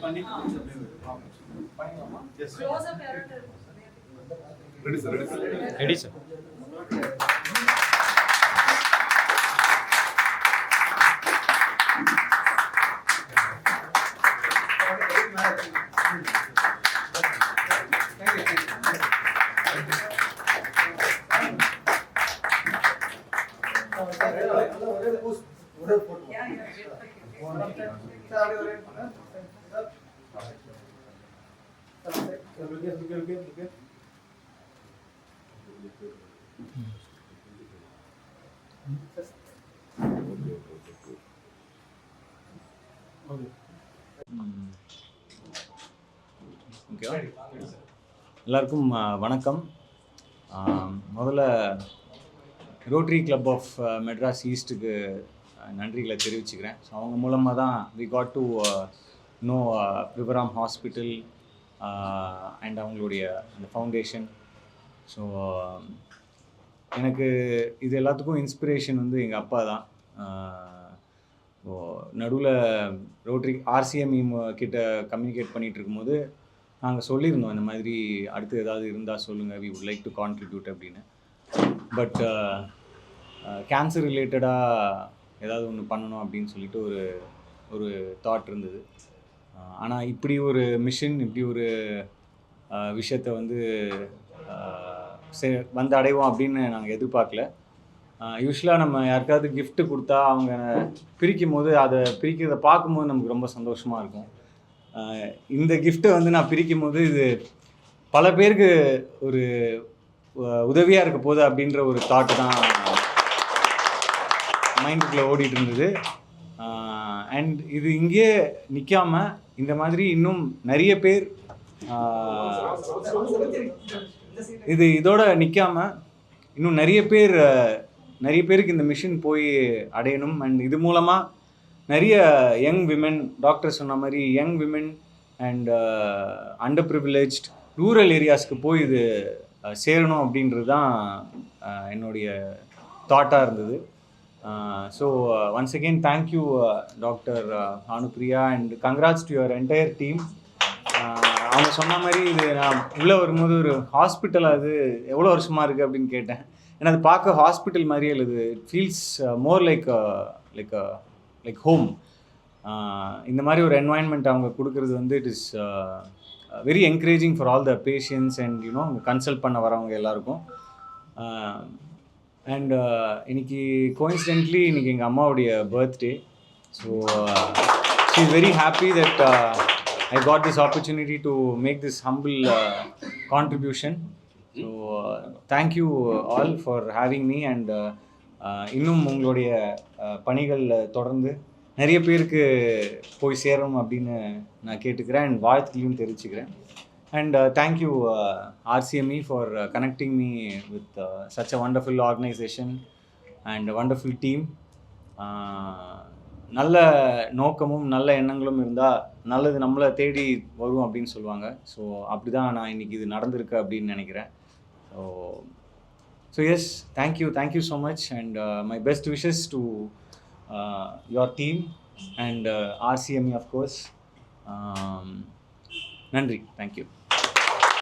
பண்ணி ready sir ஓகேவா எல்லாருக்கும் வணக்கம். முதல்ல ரோட்டரி கிளப் ஆஃப் மெட்ராஸ் ஈஸ்ட்டுக்கு நன்றிகளை தெரிவிச்சுக்கிறேன். ஸோ அவங்க மூலமாக தான் வி காட் டு நோ பிரிவராம் ஹாஸ்பிட்டல் அண்ட் அவங்களுடைய அந்த ஃபவுண்டேஷன் ஸோ எனக்கு இது எல்லாத்துக்கும் இன்ஸ்பிரேஷன் வந்து எங்கள் அப்பா தான். நடுவில் ரோட்ரி ஆர்சிஎம்இ கிட்ட கம்யூனிகேட் பண்ணிகிட்டு இருக்கும்போது நாங்கள் சொல்லியிருந்தோம் இந்த மாதிரி அடுத்து ஏதாவது இருந்தால் சொல்லுங்கள் we would like to contribute அப்படின்னு. பட் கேன்சர் ரிலேட்டடாக ஏதாவது ஒன்று பண்ணணும் அப்படின்னு சொல்லிட்டு ஒரு ஒரு தாட் இருந்தது. ஆனால் இப்படி ஒரு மிஷின் இப்படி ஒரு விஷயத்தை வந்து செ- வந்து அடைவோம் அப்படின்னு நாங்கள் எதிர்பார்க்கல. யூஸ்வலாக நம்ம யாருக்காவது கிஃப்ட்டு கொடுத்தா அவங்க பிரிக்கும் போது அதை பிரிக்கிறத பார்க்கும்போது நமக்கு ரொம்ப சந்தோஷமாக இருக்கும். இந்த கிஃப்ட்டை வந்து நான் பிரிக்கும் போது இது பல பேருக்கு ஒரு உதவியாக இருக்க போகுது அப்படின்ற ஒரு தாட் தான் மைண்டுக்குள்ளே ஓடிட்டு இருந்தது. அண்ட் இது இங்கே நிற்காம இந்த மாதிரி இன்னும் நிறைய பேர் இது இதோட நிற்காம இன்னும் நிறைய பேர் நிறைய பேருக்கு இந்த மிஷின் போய் அடையணும். அண்ட் இது மூலமாக நிறைய யங் விமென் டாக்டர் சொன்ன மாதிரி young women and underprivileged rural ஏரியாஸ்க்கு போய் இது சேரணும் அப்படின்றது தான் என்னுடைய தாட்டாக இருந்தது. So once again thank you doctor Anupriya and congrats to your entire team அவங்க சொன்ன மாதிரி இது நான் உள்ளே வரும்போது ஒரு ஹாஸ்பிட்டல் அது எவ்வளோ வருஷமாக இருக்குது அப்படின்னு கேட்டேன். ஏன்னா அது பார்க்க ஹாஸ்பிட்டல் மாதிரியே இல்லை இது it feels more like like like home இந்த மாதிரி ஒரு என்வாயன்மெண்ட் அவங்க கொடுக்குறது வந்து it is very encouraging for all the patients and you know consult பண்ண வரவங்க எல்லாருக்கும். Uh, அண்ட் uh, இன்னைக்கு கோயின்சிடென்ட்லி இன்னைக்கு எங்கள் அம்மாவுடைய birthday so she is very happy that I got this opportunity to make this humble contribution so thank you all for having me and இன்னும் உங்களுடைய uh, பணிகளில் பணிகள் தொடர்ந்து நிறைய பேருக்கு போய் சேரணும் அப்படின்னு நான் கேட்டுக்கிறேன். அண்ட் வாழ்த்துக்களையும் தெரிவிச்சுக்கிறேன். And thank you RCME for connecting me with such a wonderful organisation and wonderful team நல்ல நோக்கமும் நல்ல எண்ணங்களும் இருந்தால் நல்லது நம்மளை தேடி வரும் அப்படின்னு சொல்லுவாங்க. ஸோ அப்படி தான் நான் இன்னைக்கு இது நடந்திருக்கு அப்படின்னு நினைக்கிறேன். So so yes thank you thank you so much and my best wishes to your team and RCME of course நன்றி தேங்க்யூ